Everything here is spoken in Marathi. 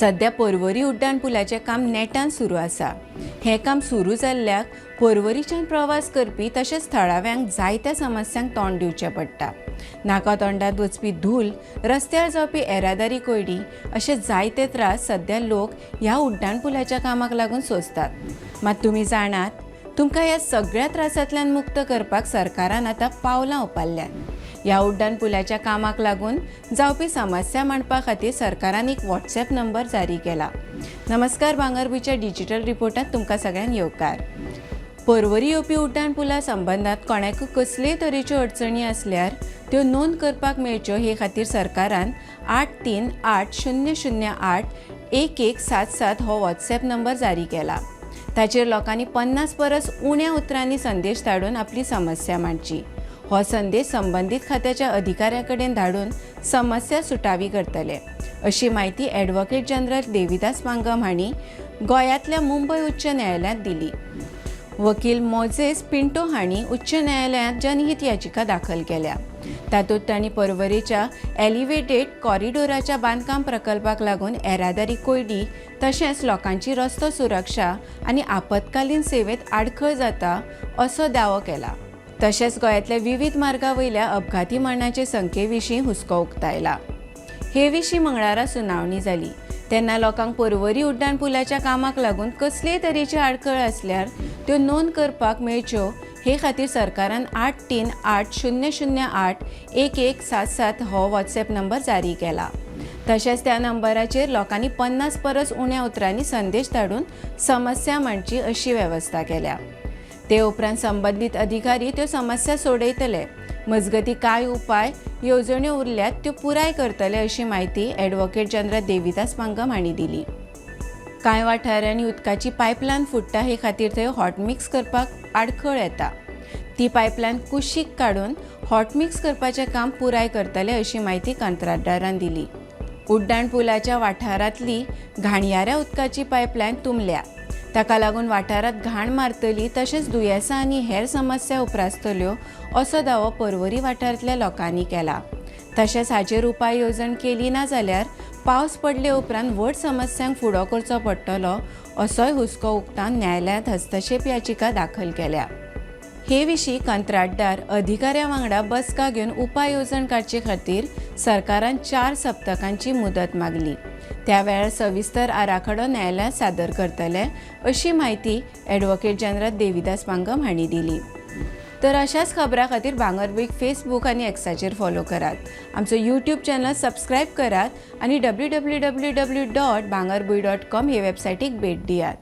सध्या पर्वरी उड्डाण पुलाचें काम नेटान सुरू आसा. हें काम सुरू जाल्ल्याक पर्वरीच्यान प्रवास करपी तशेंच थळाव्यांक जायत्या समस्यांक तोंड दिवचें पडटा. नाका तोंडात वचपी धूल रस्त्यार जावपी येरादारी कोयडी अशे जायते त्रास सध्या लोक ह्या उड्डाण पुलाच्या कामाक लागून सोंसतात. मात तुमी जाणात तुमकां ह्या सगळ्या त्रासांतल्यान मुक्त करपाक सरकारान आतां पावलां उपाल्ल्यात ह्या उड्डाण पुलाच्या कामाक लागून जावपी समस्या मांडपा खातीर सरकारान एक व्हॉट्सॲप नंबर जारी केला. नमस्कार भांगरभूंयच्या डिजिटल रिपोर्टांत तुमकां सगळ्यांक येवकार. पर्वरी येवपी उड्डाण पुला संबंदात कोणाकूय कसलेय तरेच्यो अडचणी आसल्यार त्यो नोंद करपाक मेळच्यो हे खातीर सरकारान आठ तीन आठ शुन्य शुन्य आठ एक एक सात सात हो व्हॉट्सॲप नंबर जारी केला. ताचेर लोकांनी पन्नास परस उण्या उतरांनी संदेश धाडून आपली समस्या मांडची. हो संदेश संबंदीत खात्याच्या अधिकाऱ्या कडेन धाडून समस्या सुटावी करतले. अशी माहिती ॲडव्होकेट जनरल देविदास मांगम हांणी गोंयांतल्या मुंबय उच्च न्यायालयांत दिली. वकील मोझेस पिंटो हांणी उच्च न्यायालयांत जनहीत याचिका दाखल केल्या. तातूंत तांणी पर्वरीच्या एलिव्हेटेड कॉरिडोराच्या बांदकाम प्रकल्पाक लागून येरादारी कोयडी तशेंच लोकांची रस्तो सुरक्षा आनी आपतकालीन सेवेत आडखळ जाता असो दावो केला. तशेंच गोंयांतल्या विविध मार्गा वयल्या अपघाती मरणाचे संख्ये विशीं हुस्को उक्तायला हे विशीं मंगळारा सुनावणी जाली तेन्ना लोकांक पर्वरी उड्डाण पुलाच्या कामाक लागून कसलेय तरेची आडखळ आसल्यार त्यो नोंद करपाक मेळच्यो हे खातीर सरकारान आठ तीन आठ शुन्य शुन्य आठ एक एक सात सात हो व्हॉट्सॲप नंबर जारी केला. तशेंच त्या नंबराचेर लोकांनी पन्नास परस उण्या उतरांनी संदेश धाडून समस्या मांडची अशी वेवस्था केल्या. ते उपरांत संबंदीत अधिकारी त्यो समस्या सोडयतले. मजगती कांय उपाय येवजण्यो उरल्यात त्यो पुराय करतले अशी माहिती ॲडव्होकेट जनरल देविदास पांगम हांणी दिली. कांय वाठारांनी उदकाची पायपलायन फुट्टा हे खातीर थंय हॉट मिक्स करपाक आडखळ येता. ती पायपलायन कुशीक काडून हॉट मिक्स करपाचें काम पुराय करतले अशी माहिती कंत्राटदारान दिली. उड्डाण पुलाच्या वाठारांतली घाणयाऱ्या उदकाची पायपलायन तुंबल्या ताका लागून वाठारांत घाण मारतली तशेंच दुयेंसां आनी हेर समस्या उप्रासतल्यो असो दावो पर्वरी वाठारांतल्या लोकांनी केला. तशेंच हाचेर उपाय येवजण केली ना जाल्यार पावस पडले उपरांत व्हड समस्यांक फुडो करचो पडटलो असोय हुस्को उक्तान न्यायालयांत हस्तक्षेप याचिका दाखल केल्या. हे विशीं कंत्राटदार अधिकाऱ्या वांगडा बसका घेवन उपाय येवजण काडचे खातीर सरकारान चार सप्तकांची मुदत मागली. त्या वेळार सविस्तर आराखडो न्यायालयांत सादर करतले अशी माहिती ॲडव्होकेट जनरल देविदास पांगम हांणी दिली. तर अशाच खबरां खातीर भांगरवीक फेसबूक आनी एक्साचेर फॉलो करात. आमचो यूट्यूब चॅनल सबस्क्रायब करात आनी W W W W dot Bhangarbhuin dot com हे वेबसायटीक भेट दियात.